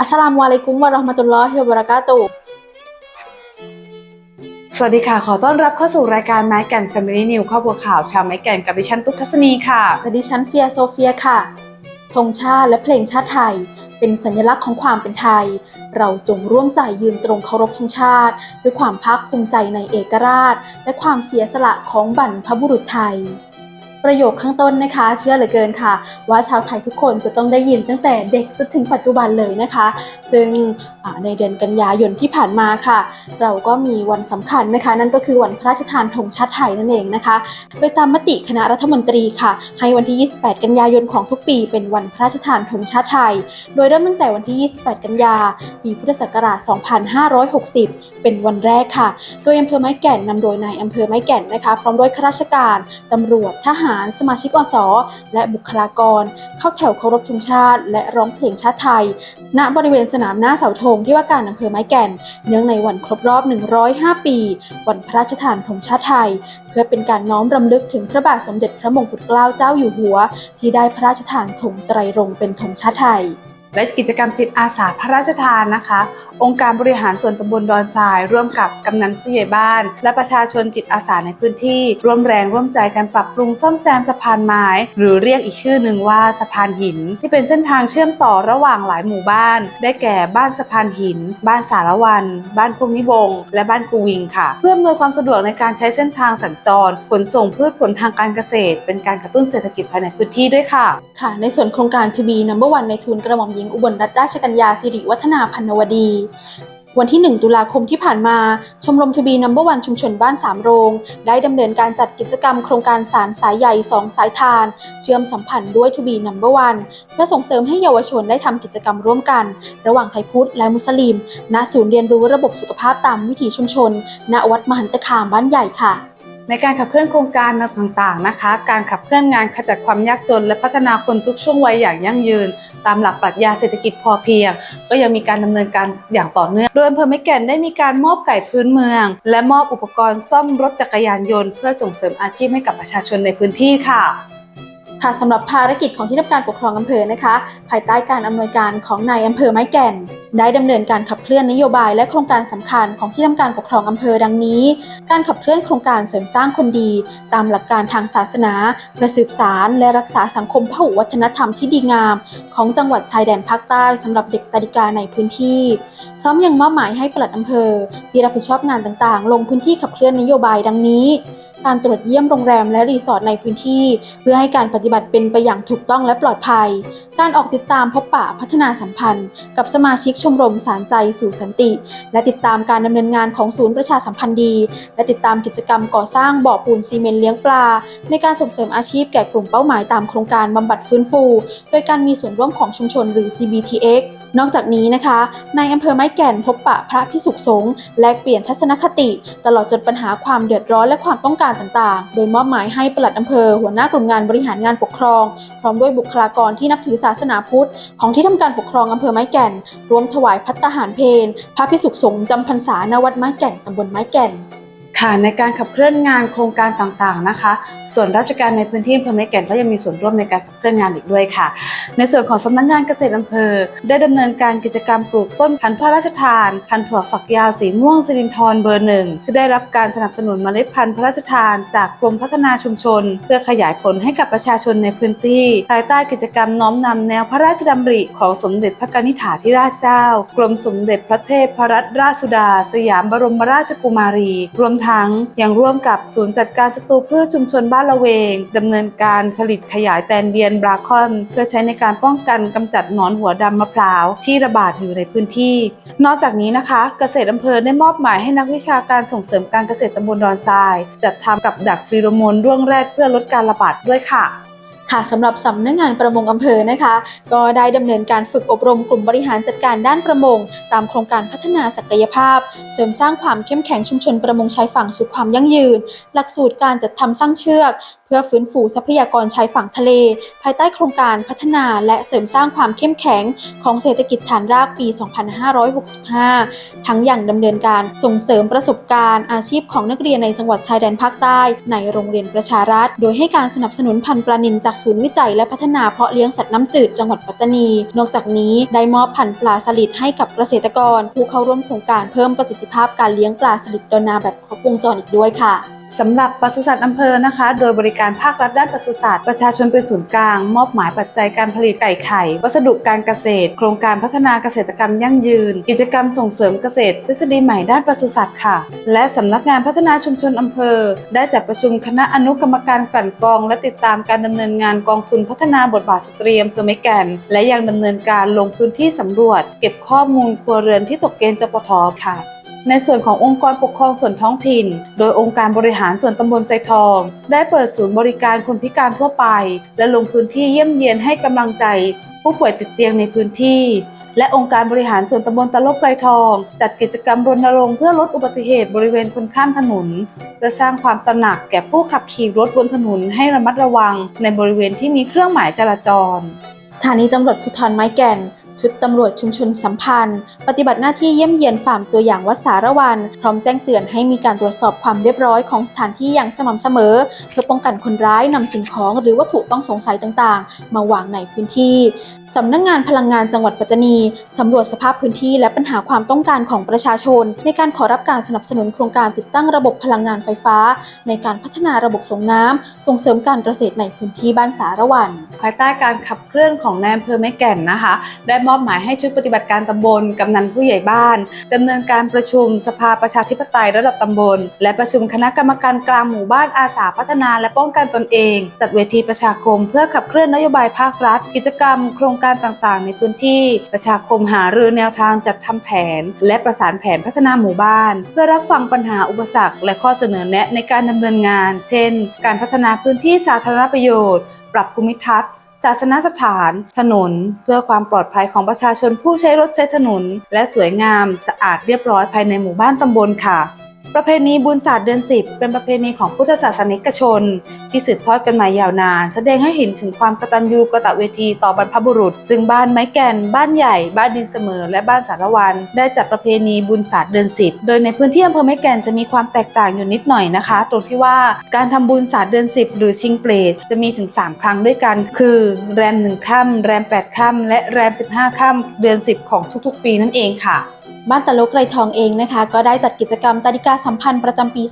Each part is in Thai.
อัสสลามุอะลัยกุมวะเราะห์มะตุลลอฮิวะบะเราะกาตุฮ์สวัสดีค่ะ ขอต้อนรับเข้าสู่รายการไม้แก่น Family New ครอบครัวข่าวชาวไม้แก่นกับดิฉันตุ๊กทัศนีค่ะ และดิฉันเฟียโซเฟียค่ะธงชาติและเพลงชาติไทย เป็นสัญลักษณ์ของความเป็นไทย เราจงร่วมใจยืนตรงเคารพธงชาติ ด้วยความภาคภูมิใจในเอกราช และความเสียสละของบรรพบุรุษไทย ประโยคข้างต้นนะคะ เชื่อเหลือเกินค่ะ ว่าชาวไทยทุกคนจะต้องได้ยินตั้งแต่เด็กจนถึงปัจจุบันเลยนะคะ ซึ่งในเดือนกันยายนที่ผ่านมาค่ะ เราก็มีวันสำคัญนะคะ นั่นก็คือวันพระราชทานธงชาติไทยนั่นเองนะคะ โดยตามมติคณะรัฐมนตรีค่ะ ให้วันที่ 28 กันยายนของทุกปี เป็นวันพระราชทานธงชาติไทย โดยเริ่มตั้งแต่วันที่ 28 กันยาปีพุทธศักราช 2560 เป็นวันแรกค่ะ โดยอำเภอไม้แก่นนำโดยนายอำเภอไม้แก่นนะคะ พร้อมด้วยข้าราชการตำรวจทหารสมาชิกอสและบุคลากร เข้าแถวเคารพธงชาติ และร้องเพลงชาติไทย ณบริเวณสนามหน้าเสาธงที่ว่าการอำเภอไม้แก่น เนื่องในวันครบรอบ 105 ปี วันพระราชทานธงชาติไทย เพื่อเป็นการน้อมรำลึกถึงพระบาทสมเด็จพระมงกุฎเกล้าเจ้าอยู่หัว ที่ได้พระราชทานธงไตรรงเป็นธงชาติไทย และกิจกรรมจิตอาสาพระราชทานนะคะ องค์การบริหารส่วนตำบลดอนทราย ร่วมกับกำนันผู้ใหญ่บ้าน และประชาชนจิตอาสาในพื้นที่ ร่วมแรงร่วมใจกันปรับปรุงซ่อมแซมสะพานไม้ หรือเรียกอีกชื่อหนึ่งว่าสะพานหิน ที่เป็นเส้นทางเชื่อมต่อระหว่างหลายหมู่บ้าน ได้แก่บ้านสะพานหิน บ้านสารวัน บ้านพุงนิวง และบ้านกูวิงค่ะ เพื่ออำนวยความสะดวกในการใช้เส้นทางสัญจรขนส่งพืชผลทางการเกษตร เป็นการกระตุ้นเศรษฐกิจภายในพื้นที่ด้วยค่ะค่ะ ในส่วนโครงการ To be Number One ในทุนกระหม่อมหญิงอุบลรัตนราชกัญญาสิริวัฒนาพันนวดี วันที่ 1 ตุลาคมที่ผ่านมา ชมรม To be Number One ชุมชนบ้านสามโรง ได้ดำเนินการจัดกิจกรรมโครงการสารสายใหญ่2สายทาน เชื่อมสัมพันธ์ด้วย To be Number One เพื่อส่งเสริมให้เยาวชนได้ทำกิจกรรมร่วมกัน ระหว่างไทยพุทธและมุสลิม ณศูนย์เรียนรู้ระบบสุขภาพตามวิถีชุมชนณวัดมหันตคามบ้านใหญ่ค่ะ ในการขับเคลื่อนโครงการต่างๆนะคะ การขับเคลื่อนงานขจัดความยากจน และพัฒนาคนทุกช่วงวัยอย่างยั่งยืน ตามหลักปรัชญาเศรษฐกิจพอเพียง ก็ยังมีการดำเนินการอย่างต่อเนื่อง โดยอำเภอแม่แก่นได้มีการมอบไก่พื้นเมือง และมอบอุปกรณ์ซ่อมรถจักรยานยนต์ เพื่อส่งเสริมอาชีพให้กับประชาชนในพื้นที่ค่ะค่ะสำหรับภารกิจของที่ทำการปกครองอำเภอนะคะ ภายใต้การอำนวยการของนายอำเภอไม้แก่น ได้ดำเนินการขับเคลื่อนนโยบายและโครงการสำคัญของที่ทำการปกครองอำเภอดังนี้ การขับเคลื่อนโครงการเสริมสร้างคนดี ตามหลักการทางศาสนา เพื่อสืบสารและรักษาสังคมพหุวัฒนธรรมที่ดีงาม ของจังหวัดชายแดนภาคใต้สำหรับเด็กตาดิกาในพื้นที่ พร้อมยังมอบหมายให้ปลัดอำเภอ ที่รับผิดชอบงานต่างๆ ลงพื้นที่ขับเคลื่อนนโยบายดังนี้ การตรวจเยี่ยมโรงแรมและรีสอร์ทในพื้นที่ เพื่อให้การปฏิบัติเป็นไปอย่างถูกต้องและปลอดภัย การออกติดตามพบปะพัฒนาสัมพันธ์ กับสมาชิกชมรมสารใจสู่สันติ และติดตามการดำเนินงานของศูนย์ประชาสัมพันธ์ดี และติดตามกิจกรรมก่อสร้างบ่อปูนซีเมนต์เลี้ยงปลา ในการส่งเสริมอาชีพแก่กลุ่มเป้าหมายตามโครงการบำบัดฟื้นฟู โดยการมีส่วนร่วมของชุมชนหรือ CBTX นอกจากนี้นะคะในอำเภอไม้แก่นพบปะพระพิสุขสงฆ์แลกเปลี่ยนทัศนคติ ตลอดจนปัญหาความเดือดร้อนและความต้องการต่างๆ โดยมอบหมายให้ปลัดอำเภอหัวหน้ากลุ่มงานบริหารงานปกครอง พร้อมด้วยบุคลากรที่นับถือศาสนาพุทธ ของที่ทำการปกครองอำเภอไม้แก่นรวมถวายพัตตาหารเพลพระพิสุขสงฆ์จำพรรษาณวัดไม้แก่นตำบลไม้แก่น ค่ะในการขับเคลื่อนงานโครงการต่างๆนะคะ ส่วนราชการในพื้นที่อำเภอแม่แก่นก็ยังมีส่วนร่วมในการขับเคลื่อนงานอีกด้วยค่ะ ในส่วนของสำนักงานเกษตรอำเภอ ได้ดำเนินการกิจกรรมปลูกต้นพันธุ์พระราชทาน พันธุ์ถั่วฝักยาวสีม่วงสิรินทรเบอร์หนึ่งที่ได้รับการสนับสนุนเมล็ดพันธุ์พระราชทาน จากกรมพัฒนาชุมชน เพื่อขยายผลให้กับประชาชนในพื้นที่ ภายใต้กิจกรรมน้อมนำแนวพระราชดำริของสมเด็จพระกนิษฐาธิราชเจ้า กรมสมเด็จพระเทพพรัตนราชสุดา สยามบรมราชกุมารี รวมทั้งยังร่วมกับศูนย์จัดการศัตรูพืชชุมชนบ้านละเวงดำเนินการผลิตขยายแตนเบียนบราคอน เพื่อใช้ในการป้องกันกำจัดหนอนหัวดำมะพร้าวที่ระบาดอยู่ในพื้นที่ นอกจากนี้นะคะ เกษตรอำเภอได้มอบหมายให้นักวิชาการส่งเสริมการเกษตรตำบลดอนทราย จัดทำกับดักฟีโรโมนร่วงแรดเพื่อลดการระบาดด้วยค่ะ ค่ะสำหรับสำนักงานประมงอำเภอนะคะ ก็ได้ดำเนินการฝึกอบรมกลุ่มบริหารจัดการด้านประมง ตามโครงการพัฒนาศักยภาพ เสริมสร้างความเข้มแข็งชุมชนประมงชายฝั่งสู่ความยั่งยืน หลักสูตรการจัดทำสร้างเชือก เพื่อฟื้นฟูทรัพยากรชายฝั่งทะเล ภายใต้โครงการพัฒนาและเสริมสร้างความเข้มแข็งของเศรษฐกิจฐานรากปี 2565 ทั้งอย่างดำเนินการส่งเสริมประสบการณ์อาชีพของนักเรียนในจังหวัดชายแดนภาคใต้ ในโรงเรียนประชารัฐ โดยให้การสนับสนุนพันธุ์ปลานิลจากศูนย์วิจัยและพัฒนาเพาะเลี้ยงสัตว์น้ำจืดจังหวัดปัตตานี นอกจากนี้ได้มอบพันธุ์ปลาสลิดให้กับเกษตรกร ผู้เข้าร่วมโครงการเพิ่มประสิทธิภาพการเลี้ยงปลาสลิดดอนาแบบครบวงจรอีกด้วยค่ะ สำหรับปศุสัตว์อำเภอนะคะ โดยบริการภาครัฐด้านปศุสัตว์ประชาชนเป็นศูนย์กลาง มอบหมายปัจจัยการผลิตไก่ไข่ วัสดุการเกษตร โครงการพัฒนาเกษตรกรรมยั่งยืน กิจกรรมส่งเสริมเกษตร ทฤษฎีใหม่ด้านปศุสัตว์ค่ะ และสำนักงานพัฒนาชุมชนอำเภอ ได้จัดประชุมคณะอนุกรรมการกลั่นกรอง และติดตามการดำเนินงานกองทุนพัฒนาบทบาทสตรีอำเภอไม้แก่นและยังดำเนินการลงพื้นที่สำรวจ เก็บข้อมูลครัวเรือนที่ตกเกณฑ์จปทค่ะ ในส่วนขององค์กรปกครองส่วนท้องถิ่น โดยองค์การบริหารส่วนตำบลไซทอง ได้เปิดศูนย์บริการคนพิการทั่วไป และลงพื้นที่เยี่ยมเยียนให้กำลังใจ ผู้ป่วยติดเตียงในพื้นที่ และองค์การบริหารส่วนตำบลตะลบไกรทอง จัดกิจกรรมรณรงค์เพื่อลดอุบัติเหตุบริเวณคนข้ามถนนเพื่อสร้างความตระหนักแก่ผู้ขับขี่รถบนถนนให้ระมัดระวัง ในบริเวณที่มีเครื่องหมายจราจร สถานีตำรวจภูธรไม้แก่น ชุดตำรวจชุมชนสัมพันธ์ ปฏิบัติหน้าที่เยี่ยมเยียนฟาร์มตัวอย่างวัดสารวัน พร้อมแจ้งเตือนให้มีการตรวจสอบความเรียบร้อยของสถานที่อย่างสม่ำเสมอ เพื่อป้องกันคนร้ายนำสิ่งของหรือวัตถุต้องสงสัยต่างๆ มาวางในพื้นที่สำนักงงานพลังงานจังหวัดปัตตานีสำรวจสภาพพื้นที่และปัญหาความต้องการของประชาชน ในการขอรับการสนับสนุนโครงการติดตั้งระบบพลังงานไฟฟ้า ในการพัฒนาระบบส่งน้ำส่งเสริมการเกษตรในพื้นที่บ้านสารวันภายใต้การขับเคลื่อนของนายอำเภอแม่แก่นนะคะ ได้มอบหมายให้ชุดปฏิบัติการตำบลกำนันผู้ใหญ่บ้านดำเนินการประชุมสภาประชาธิปไตยระดับตำบล และประชุมคณะกรรมการกลางหมู่บ้านอาสาพัฒนาและป้องกันตนเอง จัดเวทีประชาคม เพื่อขับเคลื่อนนโยบายภาครัฐ กิจกรรม โครงการต่างๆ ในพื้นที่ประชาคมหารือแนวทางจัดทำแผน และประสานแผนพัฒนาหมู่บ้าน เพื่อรับฟังปัญหาอุปสรรค และข้อเสนอแนะในการดำเนินงาน เช่น การพัฒนาพื้นที่สาธารณประโยชน์ ปรับภูมิทัศน์ ศาสนสถาน ถนน เพื่อความปลอดภัยของประชาชนผู้ใช้รถใช้ถนน และสวยงาม สะอาดเรียบร้อยภายในหมู่บ้านตำบลค่ะ ประเพณีบุญศาสตร์เดือนสิบเป็นประเพณีของพุทธศาสนิกชน ที่สืบทอดกันมายาวนาน แสดงให้เห็นถึงความกตัญญูกตเวทีต่อบรรพบุรุษ ซึ่งบ้านไม้แก่น บ้านใหญ่ บ้านดินเสมอ และบ้านสารวัน ได้จัดประเพณีบุญศาสตร์เดือนสิบโดยในพื้นที่อำเภอไม้แก่นจะมีความแตกต่างอยู่นิดหน่อยนะคะ ตรงที่ว่าการทำบุญศาสตร์เดือนสิบหรือชิงเปรตจะมีถึง 3 ครั้งด้วยกัน คือแรมหนึ่งค่ำแรมแปดค่ำและแรม 15ค่ำเดือนสิบของทุกๆ ปีนั่นเองค่ะ บ้านตะลุกไรทองเองนะคะ ก็ได้จัดกิจกรรมตาดิกาสัมพันธ์ประจำปี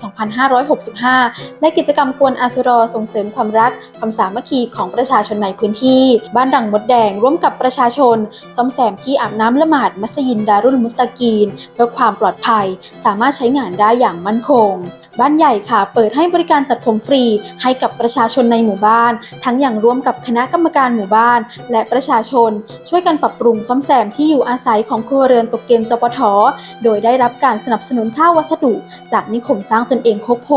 2565 และกิจกรรมกวนอาสุรอส่งเสริมความรัก ความสามัคคีของประชาชนในพื้นที่ บ้านดังมดแดงร่วมกับประชาชนซ่อมแซมที่อาบน้ำละหมาดมัสยินดารุลมุตตะกีน เพื่อความปลอดภัย สามารถใช้งานได้อย่างมั่นคง บ้านใหญ่ค่ะ เปิดให้บริการตัดผมฟรี ให้กับประชาชนในหมู่บ้าน ทั้งอย่างร่วมกับคณะกรรมการหมู่บ้าน และประชาชน ช่วยกันปรับปรุงซ่อมแซมที่อยู่อาศัยของครัวเรือนตกเกณฑ์จปทโดยได้รับการสนับสนุนค่าวัสดุ จากนิคมสร้างตนเองโคกโพ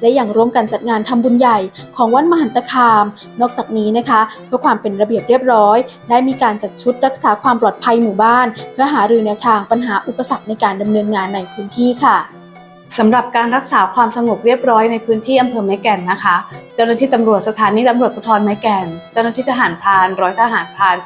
และอย่างร่วมกันจัดงานทำบุญใหญ่ของวัดมหันตคาม นอกจากนี้นะคะเพื่อความเป็นระเบียบเรียบร้อย ได้มีการจัดชุดรักษาความปลอดภัยหมู่บ้าน เพื่อหารือแนวทางปัญหาอุปสรรคในการดำเนินงานในพื้นที่ค่ะ สำหรับการรักษาความสงบเรียบร้อยในพื้นที่อำเภอไม้แก่นนะคะ เจ้าหน้าที่ตำรวจสถานีตำรวจภูธรไม้แก่น เจ้าหน้าที่ทหารพรานร้อยทหารพราน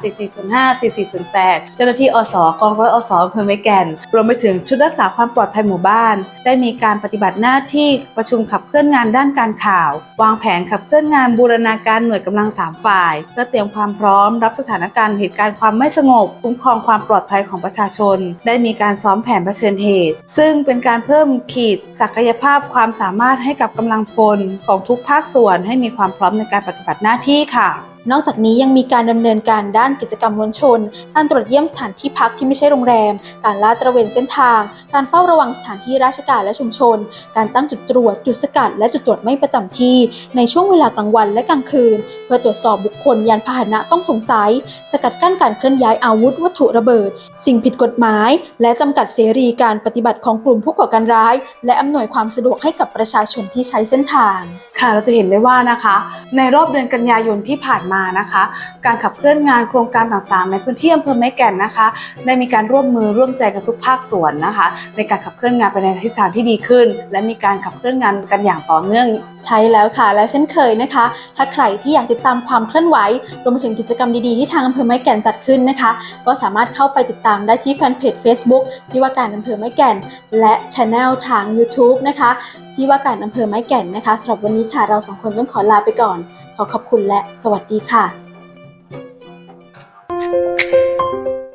4405 4408 เจ้าหน้าที่อสกองร้อยอสอำเภอไม้แก่น รวมไปถึงชุดรักษาความปลอดภัยหมู่บ้าน ได้มีการปฏิบัติหน้าที่ประชุมขับเคลื่อนงานด้านการข่าว วางแผนขับเคลื่อนงานบูรณาการหน่วยกำลังสามฝ่าย เพื่อเตรียมความพร้อมรับสถานการณ์เหตุการณ์ความไม่สงบคุ้มครองความปลอดภัยของประชาชน ได้มีการซ้อมแผนเผชิญเหตุ ซึ่งเป็นการเพิ่มขีดศักยภาพความสามารถให้กับกำลังพลของทุกภาคส่วนให้มีความพร้อมในการปฏิบัติหน้าที่ค่ะ นอกจากนี้ยังมีการดำเนินการด้านกิจกรรมมวลชน การตรวจเยี่ยมสถานที่พักที่ไม่ใช่โรงแรม การลาดตระเวนเส้นทาง การเฝ้าระวังสถานที่ราชการและชุมชน การตั้งจุดตรวจ จุดสกัด และจุดตรวจไม่ประจำที่ ในช่วงเวลากลางวันและกลางคืน เพื่อตรวจสอบบุคคลยานพาหนะต้องสงสัย สกัดกั้นการเคลื่อนย้ายอาวุธ วัตถุระเบิด สิ่งผิดกฎหมาย และจำกัดเสรีการปฏิบัติของกลุ่มผู้ก่อการร้าย และอำนวยความสะดวกให้กับประชาชนที่ใช้เส้นทาง ค่ะเราจะเห็นได้ว่านะคะ ในรอบเดือนกันยายนที่ผ่านมามานะคะ การขับเคลื่อนงานโครงการต่างๆ ในพื้นที่อำเภอแม่แก่นนะคะ ได้มีการร่วมมือร่วมใจกันทุกภาคส่วนนะคะ ในการขับเคลื่อนงานไปในทิศทางที่ดีขึ้น และมีการขับเคลื่อนงานกันอย่างต่อเนื่องใช่แล้วค่ะ และเช่นเคยนะคะ ถ้าใครที่อยากติดตามความเคลื่อนไหวรวมไปถึงกิจกรรมดีๆที่ทางอำเภอไม้แก่นจัดขึ้นนะคะ ก็สามารถเข้าไปติดตามได้ที่แฟนเพจ Facebook ที่ว่าการอำเภอไม้แก่น และช anel ทาง YouTube นะคะ ที่ว่าการอำเภอไม้แก่นนะคะสำหรับวันนี้ค่ะเราสองคนต้องขอลาไปก่อน ขอขอบคุณและสวัสดีค่ะ thank you